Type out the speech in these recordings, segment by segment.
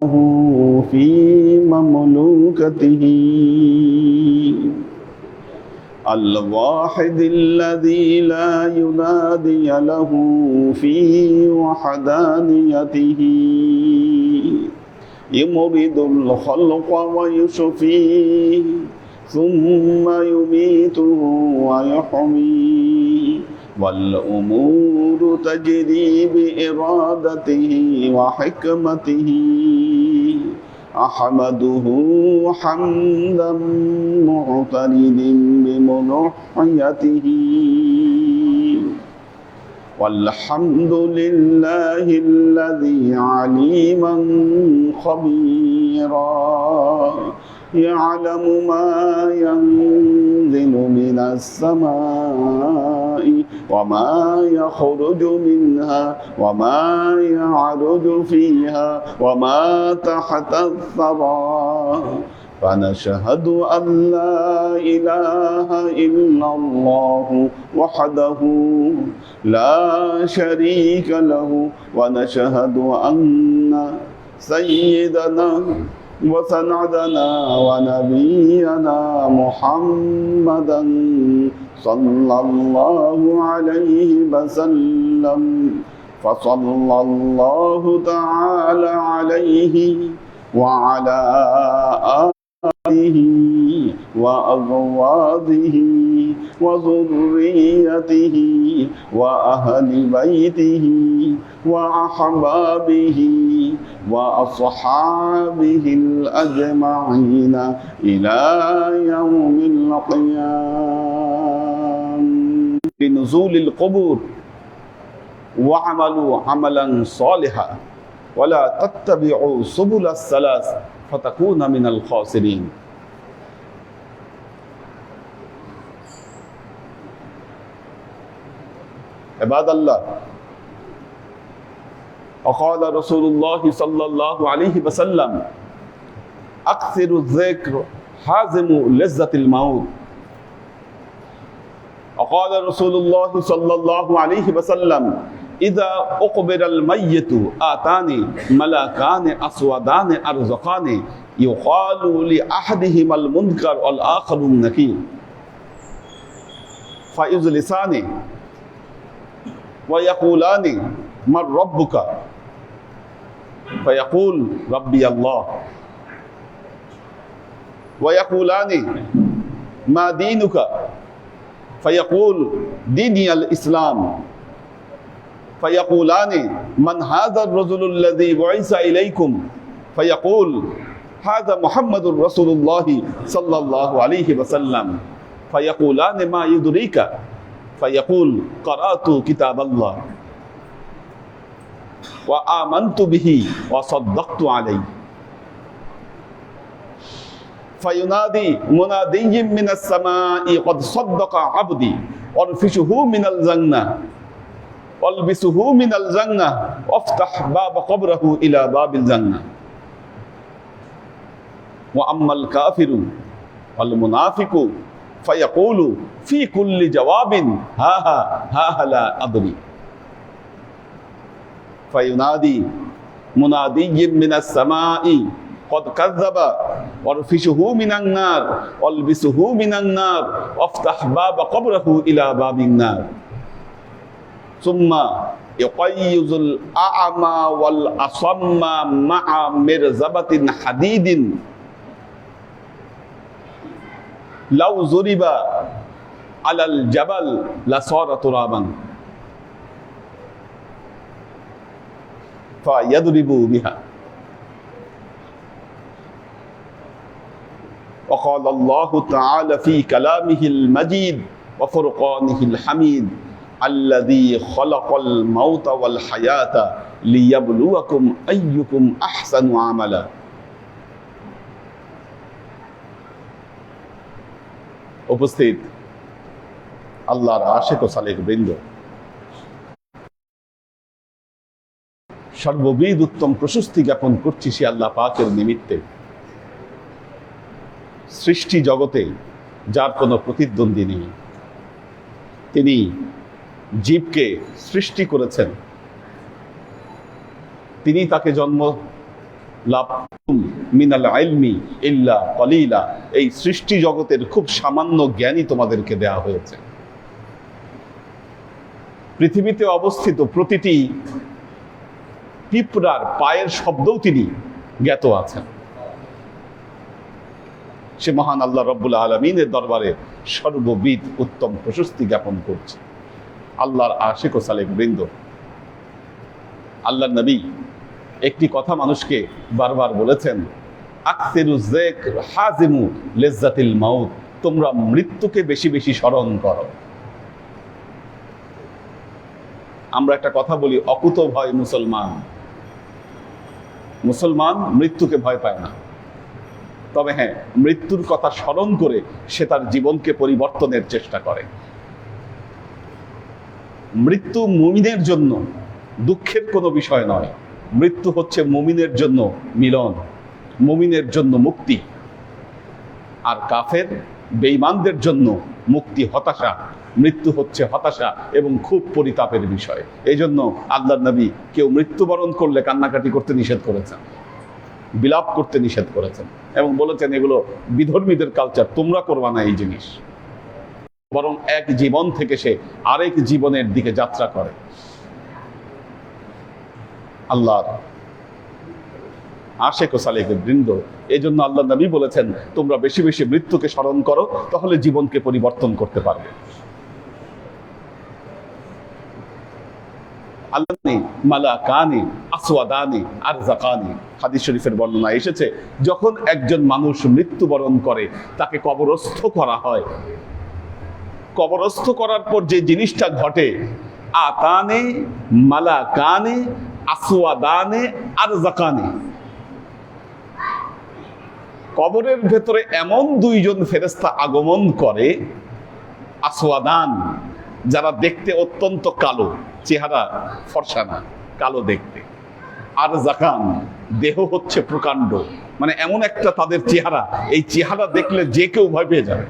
في مملوكته. الواحد الذي لا ينادي له في وحدانيته. يمرض الخلق ويشفيه ثم يميته ويحميه. والأمور تجري بإرادته وحكمته. أحمده حمدا معترد بمنحيته. والحمد لله الذي عليما خبيرا. يعلم ما ينزل من السماء وما يخرج منها وما يعرج فيها وما تحت الثرى. فنشهد أن لا إله إلا الله وحده لا شريك له ونشهد أن سيدنا وسندنا ونبينا محمدا صلى الله عليه وسلم فصلى الله تعالى عليه وعلى آله وأزواجه وذريته وأهل بيته وأحبابه وأصحابه الأجمعين إلى يوم القيامة. بنزول القبور واعملوا عملا صالحا ولا تتبعوا سبل الثلاث فتكون من الخاسرين. عباد الله وقال رسول الله صلى الله عليه وسلم أكثر الذكر حازم لذة الموت. وقال رسول الله صلى الله عليه وسلم إذا أقبر الميت آتاني ملكان أسودان أرزقان يقال لأحدهما المنكر والآخر النكير. فيجلسان ويقولان من ربك؟ فيقول ربي الله. ويقولان ما دينك؟ فيقول ديني الإسلام. فيقولان من هذا الرجل الذي بعث إليكم؟ فيقول هذا محمد رسول الله صلى الله عليه وسلم. فيقولان ما يدريك؟ فيقول قرأت كتاب الله. وآمنت به وصدقت عليه. فينادي منادي من السماء قد صدق عبدي وارفشه من الجنة والبسه من الجنة وافتح باب قبره إلى باب الجنة. وأما الكافر والمنافق فيقول في كل جواب ها ها ها لا أدري. فينادي منادي من السماء কদ কাযযাবা ওয়ারফিসুহু মিনান নার অলবিসুহু মিনান নার আফতাহ বাবা কবরাহু ইলা বাবিন নার সুম্মা ইউকাইয়ুজুল আ'মা ওয়াল আসাম্মা মা'a মিরজাবাতিন হাদিদিন লাউ জুরিবা আলাল জাবাল লাসারা তুরাবান ফায়াদরিবু বিহা وقال الله تعالى في كلامه المجيد وفرقانه الحميد الذي خلق الموت والحياة ليبلوكم أيكم أحسن عملا উপস্থিত আল্লাহর আশেক ও সালেক বৃন্দ সর্ববিদ উত্তম প্রশস্তি জ্ঞাপন করছি সে আল্লাহ পাকের নিমিত্তে সৃষ্টি জগতে যার কোনো প্রতিদ্বন্দ্বী নেই। তিনি জীবকে সৃষ্টি করেছেন। তিনি তাকে জন্ম লাভ মিনাল আইলমি ইল্লা কলিলা। এই সৃষ্টি জগতের খুব সামান্য জ্ঞানই তোমাদেরকে দেয়া হয়েছে। পৃথিবীতে অবস্থিত প্রতিটি পিঁপড়ার পায়ের শব্দও তিনি জ্ঞাত আছেন। সে মহান আল্লাহ রব্বুল আলমিনের দরবারে সর্ববিদ উত্তম প্রশস্তি জ্ঞাপন করছে। আল্লাহর আশেক ও সালেক বৃন্দ আল্লাহ নবী একটি কথা মানুষকে বারবার বলেছেন তোমরা মৃত্যুকে বেশি বেশি স্মরণ করো। আমরা একটা কথা বলি, অকুত ভয় মুসলমান। মুসলমান মৃত্যুকে ভয় পায় না। তবে হ্যাঁ মৃত্যুর কথা স্মরণ করে সে তার জীবনকে পরিবর্তনের চেষ্টা করে। মৃত্যু মুমিনের জন্য দুঃখের কোনো বিষয় নয়। মৃত্যু হচ্ছে মুমিনের জন্য মিলন, মুমিনের জন্য মুক্তি। আর কাফের বেঈমানদের জন্য মুক্তি, হতাশা। মৃত্যু হচ্ছে হতাশা এবং খুব পরিতাপের বিষয়। এই জন্য আল্লাহ নবী কেউ মৃত্যুবরণ করলে কান্নাকাটি করতে নিষেধ করেছেন, বিলাপ করতে নিষেধ করেছেন। এবং বলেছেন এগুলো বিধর্মীদের কালচার তোমরা করবা না এই জিনিস। বরং এক জীবন থেকে সে আরেক জীবনের দিকে যাত্রা করে। আল্লাহর ও সালেকের বৃন্দ এই জন্য আল্লাহ নবী বলেছেন, তোমরা বেশি বেশি মৃত্যুকে স্মরণ করো, তাহলে জীবনকে পরিবর্তন করতে পারবে। আল্লাহ নেই মালা কানে আসওয়াদানে আর জাকানে শরীফের বর্ণনা এসেছে, যখন একজন মানুষ মৃত্যুবরণ করে, তাকে কবরস্থ করা হয়। কবরস্থ করার পর যে জিনিসটা ঘটে, আতানে মালা কানে আসওয়াদানে আর জাকানে কবরের ভেতরে এমন দুইজন ফেরেস্তা আগমন করে, আসওয়াদান, যারা দেখতে অত্যন্ত কালো। চেহারা ফর্সা না কালো দেখতে। আর জাকান, দেহ হচ্ছে প্রকাণ্ড। মানে এমন একটা তাদের চেহারা, এই চেহারা দেখলে যে কেউ ভয় পেয়ে যাবে।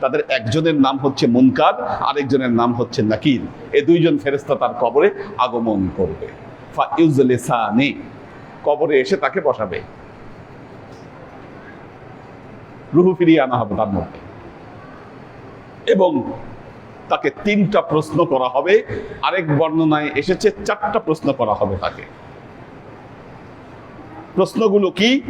তাদের একজনের নাম হচ্ছে মুনকার, আরেকজনের নাম হচ্ছে নাকির। এই দুইজন ফেরেশতা তার কবরে আগমন করবে। কবরে এসে তাকে বসাবে। রুহু ফিরিয়ে আনা হবে তার মধ্যে। এবং তাকে তিনটা প্রশ্ন করা হবে। আরেক বর্ণনায় এসেছে, চারটা প্রশ্ন করা হবে তাকে। প্রশ্নগুলো কি?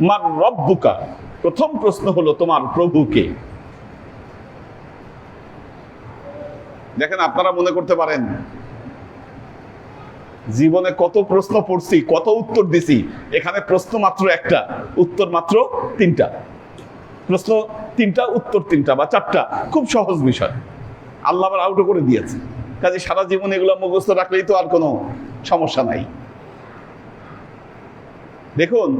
মার রব্বুকা। প্রথম প্রশ্ন হলো, তোমার প্রভুকে। দেখেন, আপনারা মনে করতে পারেন, জীবনে কত প্রশ্ন পড়ছি, কত উত্তর দিছি, এখানে প্রশ্ন মাত্র একটা, উত্তর মাত্র তিনটা। প্রশ্ন তিনটা, উত্তর তিনটা বা চারটা, খুব সহজ বিষয়। আল্লাহ আবার আউটও করে দিয়েছে। কাজে সারা জীবন এগুলো মুখস্থ রাখলেই তো আর কোনো সমস্যা নাই। দেখুন,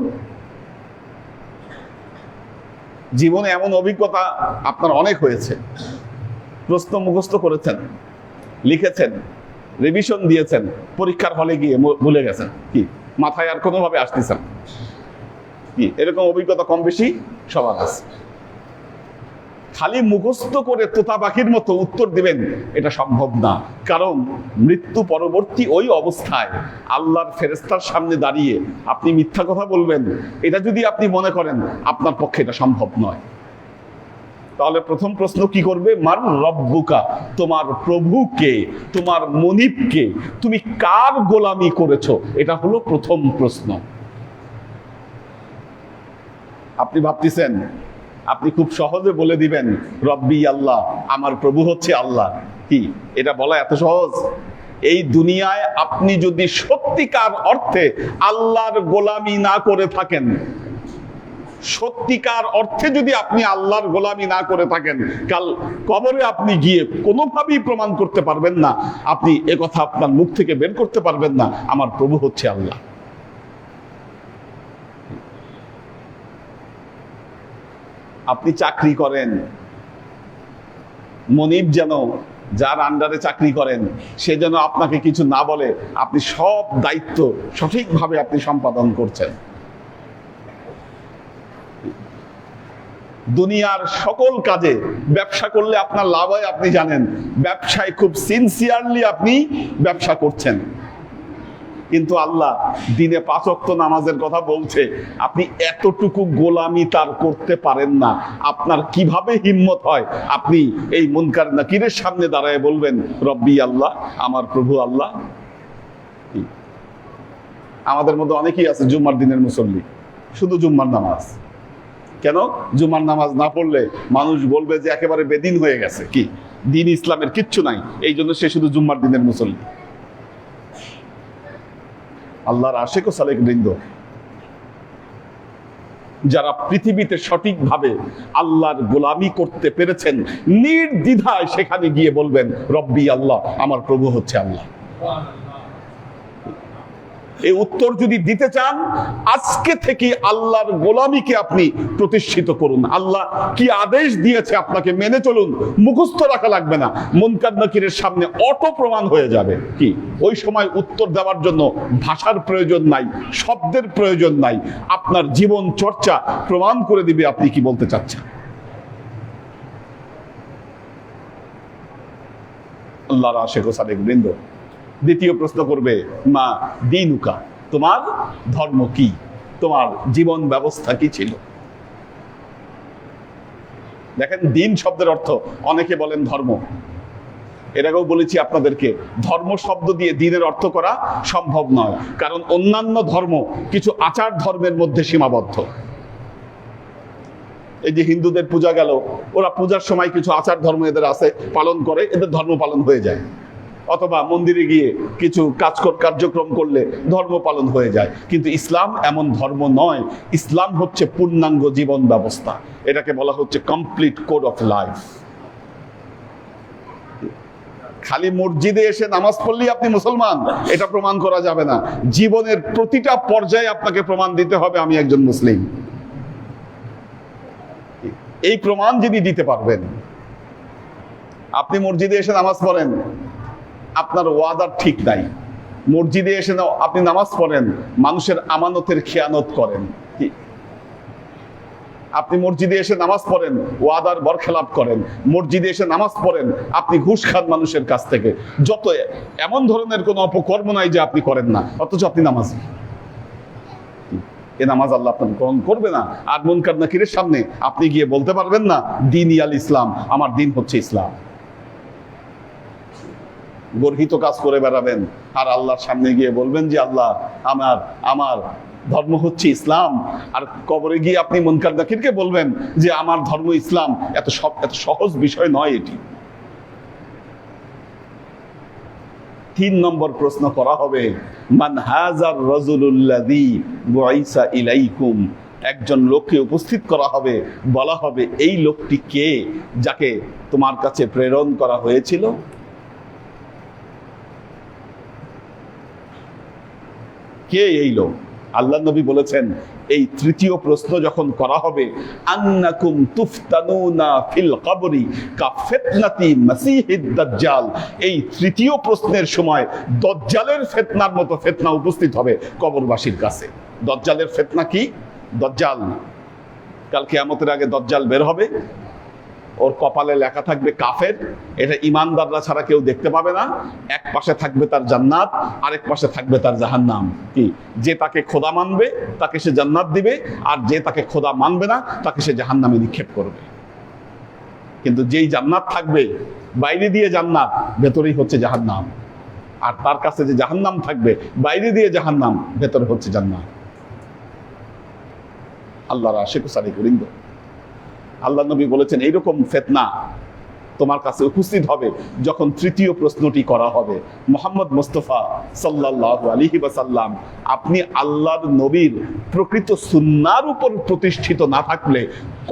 জীবনে এমন অভিজ্ঞতা আপনার অনেক হয়েছে। প্রশ্ন মুখস্থ করেছেন, লিখেছেন রিভিশন দিয়েছেন, পরীক্ষার হলে গিয়ে ভুলে গেছেন। কি? মাথায় আর কোনোভাবে আসতেছেন কি? এরকম অভিজ্ঞতা কম বেশি সবার আছে। খালি মুখস্থ করে তোতা পাখির মতো উত্তর দিবেন, এটা সম্ভব না। কারণ মৃত্যু পরবর্তী ওই অবস্থায় আল্লাহর ফেরেস্তার সামনে দাঁড়িয়ে আপনি মিথ্যা কথা বলবেন, এটা যদি আপনি মনে করেন, আপনার পক্ষে এটা সম্ভব নয়। তাহলে প্রথম প্রশ্ন কি করবে? মার রব্বুকা, তোমার প্রভুকে, তোমার মনিবকে তুমি কার গোলামি করেছ? এটা হলো প্রথম প্রশ্ন। আপনি ভাবতেছেন, আপনি খুব সহজে বলে দিবেন, রব্বি আল্লাহ, আমার প্রভু হচ্ছে আল্লাহ। কি? এটা বলা এত সহজ? এই দুনিয়ায় আপনি যদি সত্যিকার অর্থে আল্লাহর গোলামি না করে থাকেন, সত্যিকার অর্থে যদি আপনি আল্লাহর গোলামি না করে থাকেন, কাল কবরে আপনি গিয়ে কোনোভাবেই প্রমাণ করতে পারবেন না। আপনি কথা আপনার মুখ থেকে বের করতে পারবেন না, আমার প্রভু হচ্ছে আল্লাহ। আপনি চাকরি করেন। মনিব যেন যার আন্ডারে চাকরি করেন, সে যেন আপনাকে কিছু না বলে, আপনি সব দায়িত্ব সঠিকভাবে আপনি সম্পাদন করছেন। দুনিয়ার সকল কাজে ব্যবসা করলে আপনার লাভ হয়, আপনি জানেন। ব্যবসায় খুব সিনসিয়ারলি আপনি ব্যবসা করছেন। কিন্তু আল্লাহ দিনে পাঁচক্ত নামাজের কথা বলছে, আপনি এতটুকু গোলামি তার করতে পারেন না। আপনার কীভাবে হিম্মত হয়? আপনি এই মুনকার নাকিরের সামনে দাঁড়ায় বলবেন, রব্বি আল্লাহ, আমার প্রভু আল্লাহ। আমাদের মধ্যে অনেকেই আছে জুম্মার দিনের মুসল্লি, শুধু জুম্মার নামাজ। কেন? জুমার নামাজ না পড়লে মানুষ বলবে যে একেবারে বেদিন হয়ে গেছে। কি? দিন ইসলামের কিচ্ছু নাই, এই জন্য সে শুধু জুম্মার দিনের মুসল্লি। আল্লাহর আশেক ও সালেক বৃন্দ। যারা পৃথিবীতে সঠিকভাবে আল্লাহর গোলামি করতে পেরেছেন, নির্দ্বিধায় সেখানে গিয়ে বলবেন, রব্বি আল্লাহ, আমার প্রভু হচ্ছে আল্লাহ। এই উত্তর যদি দিতে চান, আজকে থেকে আল্লাহর গোলামিকে আপনি প্রতিষ্ঠিত করুন। আল্লাহ কি আদেশ দিয়েছে আপনাকে মেনে চলুন, মুখস্থ রাখা লাগবে না। মুনকার নাকিরের সামনে অটো প্রমাণ হয়ে যাবে। কি? ওই সময় উত্তর দেওয়ার জন্য ভাষার প্রয়োজন নাই, শব্দের প্রয়োজন নাই। আপনার জীবন চর্চা প্রমাণ করে দিবে আপনি কি বলতে চাচ্ছেন। আল্লাহর আশেখ সাদেক বৃন্দ দ্বিতীয় প্রশ্ন করবে, মা, দিনুকা, তোমার ধর্ম কি? তোমার জীবন ব্যবস্থা কি ছিল? দেখেন, দিন শব্দের অর্থ অনেকে বলেন ধর্ম। এর আগেও বলেছি আপনাদেরকে, ধর্ম শব্দ দিয়ে দিনের অর্থ করা সম্ভব নয়, কারণ অন্যান্য ধর্ম কিছু আচার ধর্মের মধ্যে সীমাবদ্ধ। এই যে হিন্দুদের পূজা গেল, ওরা পূজার সময় কিছু আচার ধর্ম এদের আছে, পালন করে, এদের ধর্ম পালন হয়ে যায়। অথবা মন্দিরে গিয়ে কিছু কাজ কার্যক্রম করলে ধর্ম পালন হয়ে যায়। কিন্তু ইসলাম এমন ধর্ম নয়, ইসলাম হচ্ছে পূর্ণাঙ্গ জীবন ব্যবস্থা। এটাকে বলা হচ্ছে কমপ্লিট কোড অফ লাইফ খালি মসজিদে এসে নামাজ পড়লেই আপনি মুসলমান, এটা প্রমাণ করা যাবে না। জীবনের প্রতিটা পর্যায়ে আপনাকে প্রমাণ দিতে হবে, আমি একজন মুসলিম। এই প্রমাণ যিনি দিতে পারবেন, আপনি মসজিদে এসে নামাজ পড়েন আপনার ওয়াদার ঠিক নাই। মসজিদে এসে আপনি নামাজ পড়েন, মানুষের আমানতের খেয়ানত করেন। আপনি মসজিদে এসে নামাজ পড়েন, ওয়াদার বরখেলাপ করেন। মসজিদে এসে নামাজ পড়েন, আপনি ঘুষ খান মানুষের কাছ থেকে। যত এমন ধরনের কোনো অপকর্ম নাই যে আপনি করেন না, অথচ আপনি নামাজ। এ নামাজ আল্লাহ আপনার গ্রহণ করবে না। আর মুনকার নাকিরের সামনে আপনি গিয়ে বলতে পারবেন না, দিন ইয়াল ইসলাম, আমার দিন হচ্ছে ইসলাম। গর্হিত কাজ করে বেড়াবেন। আর আল্লাহর সামনে গিয়ে বলবেন যে, আল্লাহ, আমার আমার ধর্ম হচ্ছে ইসলাম। আর কবরে গিয়ে আপনি মনকার নাকিরকে বলবেন যে, আমার ধর্ম ইসলাম। এত সব, এত সহজ বিষয় নয় এটি। তিন নম্বর প্রশ্ন করা হবে, মান হাজার রজুলুল্লাদি বুআইসা ইলাইকুম? একজন লোককে উপস্থিত করা হবে। বলা হবে, এই লোকটি কে যাকে তোমার কাছে প্রেরণ করা হয়েছিল? কে এই লোক? আল্লাহ নবী বলেছেন, এই তৃতীয় প্রশ্ন যখন করা হবে, আন্নাকুম তুফতানুনা ফিল দাজ্জাল। এই তৃতীয় প্রশ্নের সময় দজ্জালের ফিতনার মতো ফিতনা উপস্থিত হবে কবরবাসীর কাছে। দজ্জালের ফিতনা কি? দজ্জাল। কাল কিয়ামতের আগে দজ্জাল বের হবে। ওর কপালে লেখা থাকবে কাফের। এটা ইমানদাররা ছাড়া কেউ দেখতে পাবে না। এক পাশে থাকবে তার জান্নাত, আরেক পাশে থাকবে তার জাহান্নাম। কি? যে তাকে খোদা মানবে, তাকে সে জান্নাত দিবে, আর যে তাকে খোদা মানবে না, তাকে সে জাহান্নামে নিক্ষেপ করবে। কিন্তু যেই জান্নাত থাকবে, বাইরে দিয়ে জান্নাত, ভেতরেই হচ্ছে জাহান্নাম। আর তার কাছে যে জাহান্নাম থাকবে, বাইরে দিয়ে জাহান্নাম, ভেতরে হচ্ছে জান্নাত। আল্লাহর আশেখ সারি করিন্দ আল্লাহ নবী বলেছেন, এইরকম ফেতনা তোমার কাছে উপস্থিত হবে যখন তৃতীয় প্রশ্নটি করা হবে। মোহাম্মদ মুস্তফা সাল্লাহ আলিহি সাল্লাম আপনি আল্লাহর নবীর প্রকৃত সুন্নার উপর প্রতিষ্ঠিত না থাকলে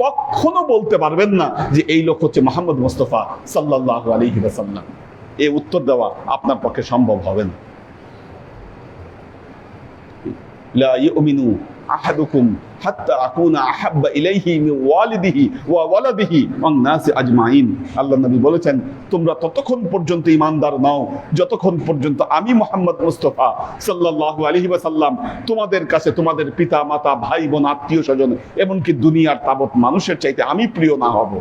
কখনো বলতে পারবেন না যে এই লোক হচ্ছে মোহাম্মদ মুস্তফা সাল্লাহ আলিহি সাল্লাম এ উত্তর দেওয়া আপনার পক্ষে সম্ভব হবে না। আহাদুকুম হাত্তা আকুনা আহাব্বা ইলাইহি মিন ওয়ালিদিহি ওয়া ওয়ালাদিহি ওয়ান নাসি আজমাইন। আল্লাহ নবী বলেছেন, তোমরা ততক্ষণ পর্যন্ত যতক্ষণ পর্যন্ত আমি মোহাম্মদ মুস্তফা সাল্লাল্লাহু আলাইহি ওয়াসাল্লাম তোমাদের কাছে তোমাদের পিতা মাতা ভাই বোন আত্মীয় স্বজন এমনকি দুনিয়ার তাবৎ মানুষের চাইতে আমি প্রিয় না হব।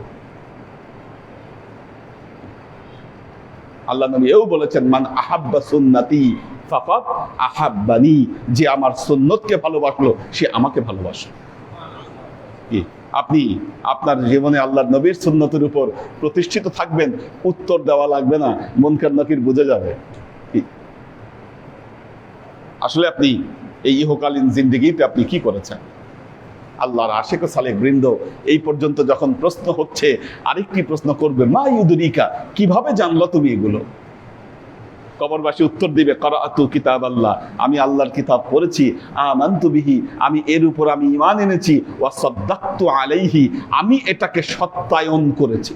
আল্লাহ নবী এও বলেছেন, মান আহাব্বা সুন্নাতি আহাব্বানি, যে আমার ভালোবাসলো, সে আমাকে ভালোবাসে। কি? আপনি আপনার জীবনে আল্লাহর নবীর উপর প্রতিষ্ঠিত থাকবেন, উত্তর দেওয়া লাগবে না, মনকার নাকির বুঝে যাবে। আসলে আপনি এই ইহকালীন জিন্দিগিতে আপনি কি করেছেন? আল্লাহর আশেক সালেক বৃন্দ, এই পর্যন্ত যখন প্রশ্ন হচ্ছে, আরেকটি প্রশ্ন করবে, মা ইউদুরিকা, কীভাবে জানলো তুমি এগুলো? কবরবাসী উত্তর দিবে করাতু কিতাব আল্লাহ আমি আল্লাহর কিতাব পড়েছি, আমান্তু আমি এর উপর আমি ইমান এনেছি আলাইহি, আমি এটাকে সত্যায়ন করেছি।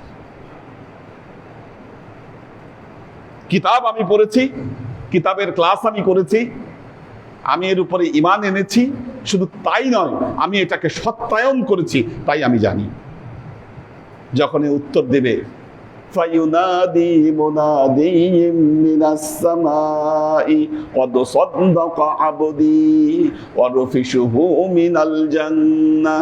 কিতাব আমি পড়েছি, কিতাবের ক্লাস আমি করেছি, আমি এর উপরে ইমান এনেছি, শুধু তাই নয়, আমি এটাকে সত্যায়ন করেছি, তাই আমি জানি। যখন উত্তর দেবে فينادي منادي من السماء قد صدق عبدي ورفشه من الجنة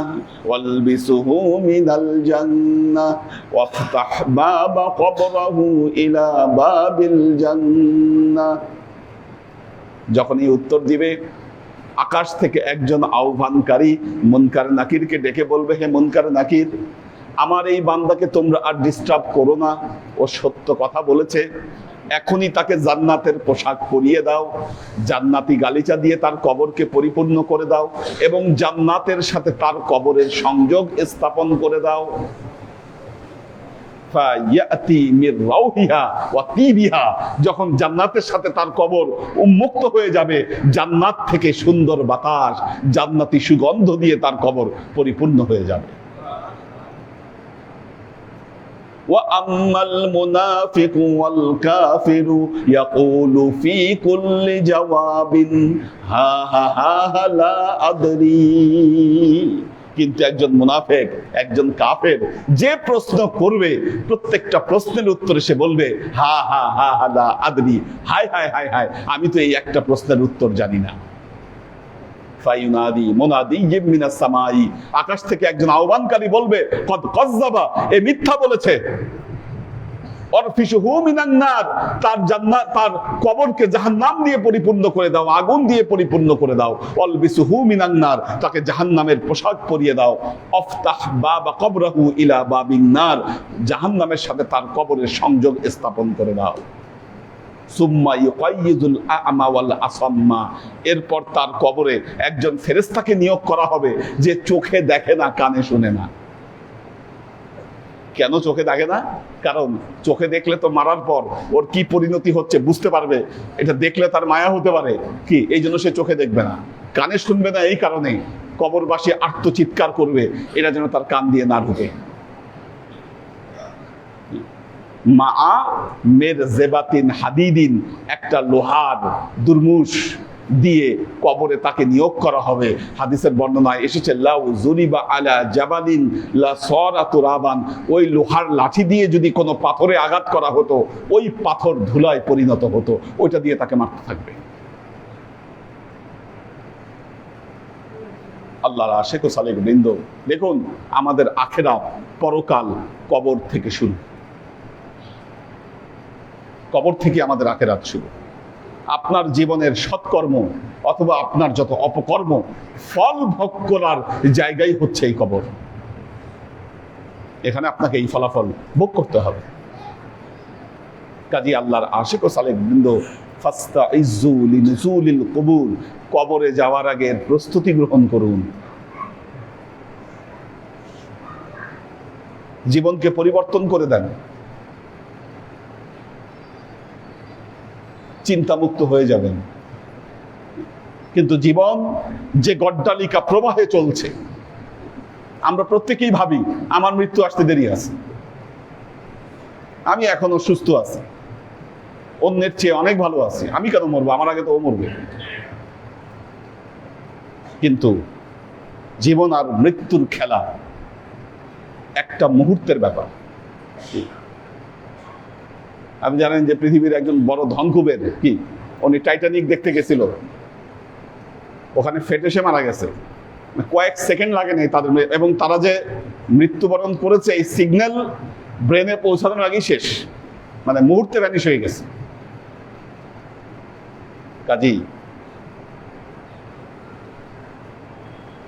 والبسه من الجنة وافتح باب قبره إلى باب الجنة যখন এই উত্তর দিবে আকাশ থেকে একজন আহ্বানকারী মুনকার নাকিরকে ডেকে বলবে হে মুনকার নাকির আমার এই বান্দাকে তোমরা আর ডিস্টার্ব করো না। ও সত্য কথা বলেছে। এখনই তাকে জান্নাতের পোশাক পরিয়ে দাও। জান্নাতি গালিচা দিয়ে তার কবরকে পরিপূর্ণ করে দাও এবং জান্নাতের সাথে তার কবরের সংযোগ স্থাপন করে দাও। যখন জান্নাতের সাথে তার কবর উন্মুক্ত হয়ে যাবে, জান্নাত থেকে সুন্দর বাতাস, জান্নাতি সুগন্ধ দিয়ে তার কবর পরিপূর্ণ হয়ে যাবে। وأما المنافق والكافر يقول في كل جواب ها ها ها ها لا أدري কিন্তু একজন মুনাফেক একজন কাফের যে প্রশ্ন করবে প্রত্যেকটা প্রশ্নের উত্তরে সে বলবে হা হা হা হা লা আদরি হায় হায় হায় হায় আমি তো এই একটা প্রশ্নের উত্তর জানি না আকাশ থেকে একজন আহ্বানকারী বলবে এ মিথ্যা বলেছে। দিয়ে পরিপূর্ণ করে দাও, আগুন দিয়ে পরিপূর্ণ করে দাও। অলবিসুহু মিনান নার, তাকে জাহান্নামের পোশাক পরিয়ে দাও। ইলা জাহান্নামের সাথে তার কবরের সংযোগ স্থাপন করে দাও। এরপর তার কবরে একজন ফেরেশতাকে নিয়োগ করা হবে যে চোখে দেখে না, কানে শুনে না। কেন চোখে দেখে না? কারণ চোখে দেখলে তো মারার পর ওর কি পরিণতি হচ্ছে বুঝতে পারবে। এটা দেখলে তার মায়া হতে পারে। কি? এই জন্য সে চোখে দেখবে না। কানে শুনবে না এই কারণে কবরবাসী আত্মচিৎকার করবে। এটা যেন তার কান দিয়ে না ঢুকে। মা মের জেবাতিন হাদিদিন, একটা লোহার দুর্মুষ দিয়ে কবরে তাকে নিয়োগ করা হবে। হাদিসের বর্ণনায় এসেছে, লাউ জুরিবা আলা জাবালিন ওই লোহার লাঠি দিয়ে যদি কোনো পাথরে আঘাত করা হতো, ওই পাথর ধুলায় পরিণত হতো। ওইটা দিয়ে তাকে মারতে থাকবে। আল্লাহর আশেক ও সালেক বৃন্দ, দেখুন, আমাদের আখেরা পরকাল কবর থেকে শুরু। কবর থেকে আমাদের আখেরাত শুরু আপনার জীবনের সৎকর্ম অথবা আপনার যত অপকর্ম, ফল ভোগ করার জায়গাই হচ্ছে এই কবর। এখানে আপনাকে এই ফলাফল ভোগ করতে হবে। কাজী আল্লাহর আশেক ও সালেক বৃন্দ ফাস্তা ইজুল নুজুলিল কবুল কবরে যাওয়ার আগে প্রস্তুতি গ্রহণ করুন। জীবনকে পরিবর্তন করে দেন। চিন্তামুক্ত হয়ে যাবেন। কিন্তু জীবন যে গড্ডালিকা প্রবাহে চলছে, আমরা প্রত্যেকেই ভাবি, আমার মৃত্যু আসতে দেরি আছে। আমি এখনও সুস্থ আছি। অন্যের চেয়ে অনেক ভালো আছি। আমি কেন মরবো? আমার আগে তো ও মরবে। কিন্তু জীবন আর মৃত্যুর খেলা একটা মুহূর্তের ব্যাপার। আপনি জানেন যে পৃথিবীর একজন বড় ধনকুবের কি? উনি টাইটানিক দেখতে গেছিল। ওখানে ফেটে সে মারা গেছে। কয়েক সেকেন্ড লাগে নাই তাদের এবং তারা যে মৃত্যুবরণ করেছে, এই সিগন্যাল ব্রেনে পৌঁছানোর আগেই শেষ। মানে মুহূর্তে ভ্যানিশ হয়ে গেছে। কাজেই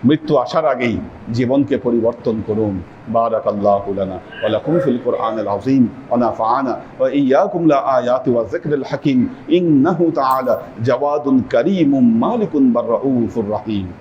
মৃত্যু আসার আগেই জীবনকে পরিবর্তন করুন। بارك الله لنا. ولكم في القرآن العظيم ونفعنا وإياكم لآيات والذكر الحكيم. إنه تعالى جواد كريم مالك بالرؤوف الرحيم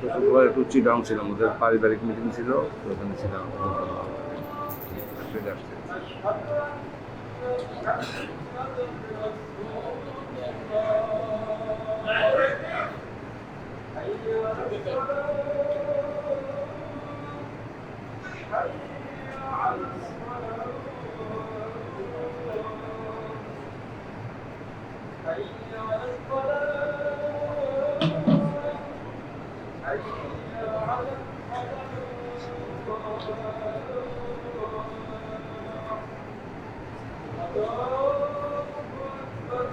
শুক্রবার একটু চিটাং ছিলাম ওদের পারিবারিক মিটিং ছিল তো ওখানে ছিলাম।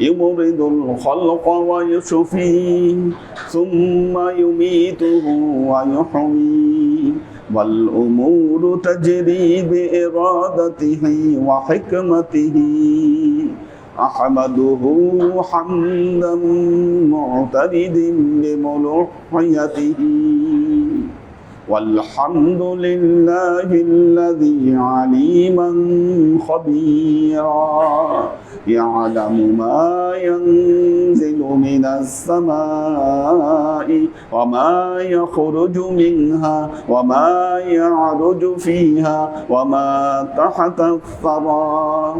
يمرض الخلق ويشفيه ثم يميته ويحييه والأمور تجري بإرادته وحكمته. أحمده حمدا معترد بملوحيته والحمد لله الذي عليما خبيرا يعلم ما ينزل من السماء وما يخرج منها وما يعرج فيها وما تحت الثرى.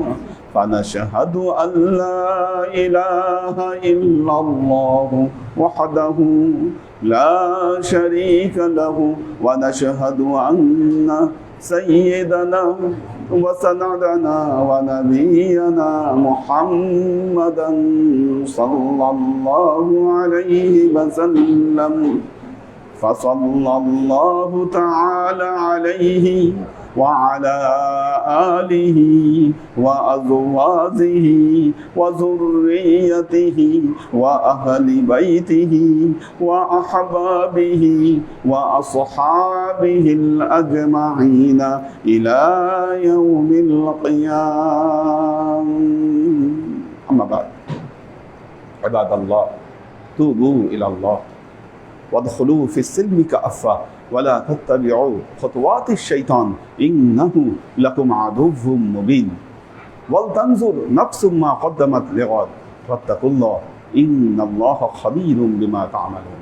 فنشهد أن لا إله إلا الله وحده لا شريك له ونشهد أن سيدنا وسندنا ونبينا محمدا صلى الله عليه وسلم. فصلى الله تعالى عليه وعلى آله وأزواجه وذريته وأهل بيته وأحبابه وأصحابه الأجمعين إلى يوم القيامة أما بعد. عباد الله توبوا إلى الله. وادخلوا في السلم كأفة ولا تتبعوا خطوات الشيطان. إنه لكم عدو مبين. ولتنظر نفس ما قدمت لغد واتقوا الله. إن الله خبير بما تعملون.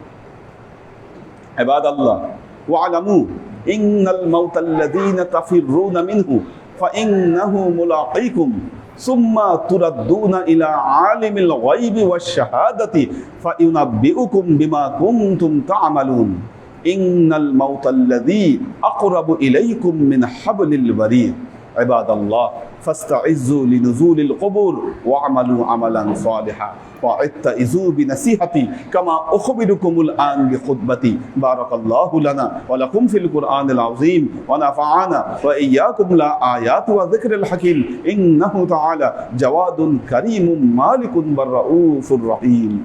عباد الله واعلموا إن الموت الذين تفرون منه فإنه ملاقيكم. ثم تردون إلى عالم الغيب والشهادة فينبئكم بما كنتم تعملون. إن الموت الذي أقرب إليكم من حبل الوريد عباد الله فاستعزوا لنزول القبور واعملوا عملا صالحا. واتئذوا بنصيحتي كما أخبركم الآن بخطبتي. بارك الله لنا ولكم في القرآن العظيم. ونفعنا وإياكم لا آيات وذكر الحكيم. إنه تعالى جواد كريم مالك بالرؤوف الرحيم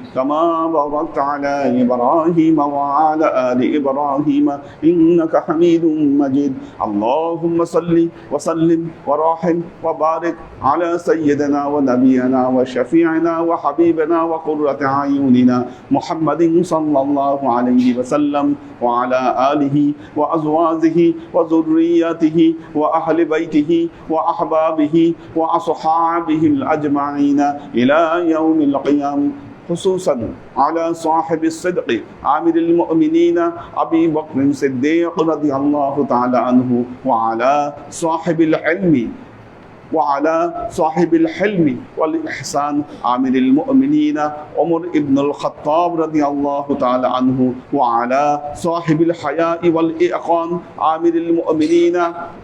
كما باركت على إبراهيم وعلى آل إبراهيم إنك حميد مجيد. اللهم صل وسلم وراحم وبارك على سيدنا ونبينا وشفيعنا وحبيبنا وقرة أعيننا محمد صلى الله عليه وسلم وعلى آله وأزواجه وذرياته وأهل بيته وأحبابه وأصحابه الأجمعين إلى يوم القيامة. خصوصا على صاحب الصدق عامر المؤمنين أبي بكر الصديق رضي الله تعالى عنه وعلى صاحب العلم. وعلى صاحب الحلم والإحسان عامر المؤمنين عمر بن الخطاب رضي الله تعالى عنه وعلى صاحب الحياء والإيقان عامر المؤمنين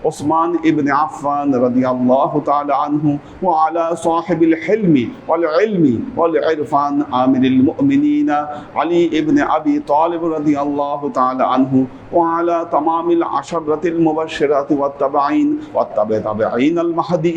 عثمان بن عفان رضي الله تعالى عنه وعلى صاحب الحلم والعلم والعرفان عامر المؤمنين علي بن أبي طالب رضي الله تعالى عنه وعلى تمام العشرة المبشرات والتبعين والتبعين المهديين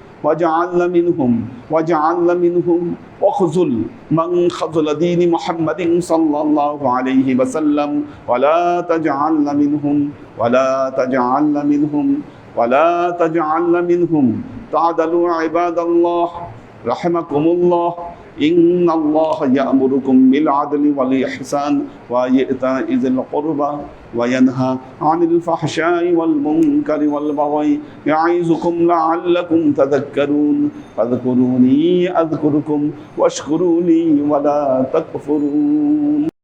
وجعلنا منهم وجعلنا منهم وخذل من خذل دين محمد صلى الله عليه وسلم ولا تجعلنا منهم ولا تجعلنا منهم ولا تجعلنا منهم. تعدلوا عباد الله رحمكم الله إن الله يأمركم بالعدل والإحسان وإيتاء ذي القربى. وينهى عن الفحشاء والمنكر والبغي يعظكم لعلكم تذكرون فاذكروني أذكركم واشكروا لي ولا تكفرون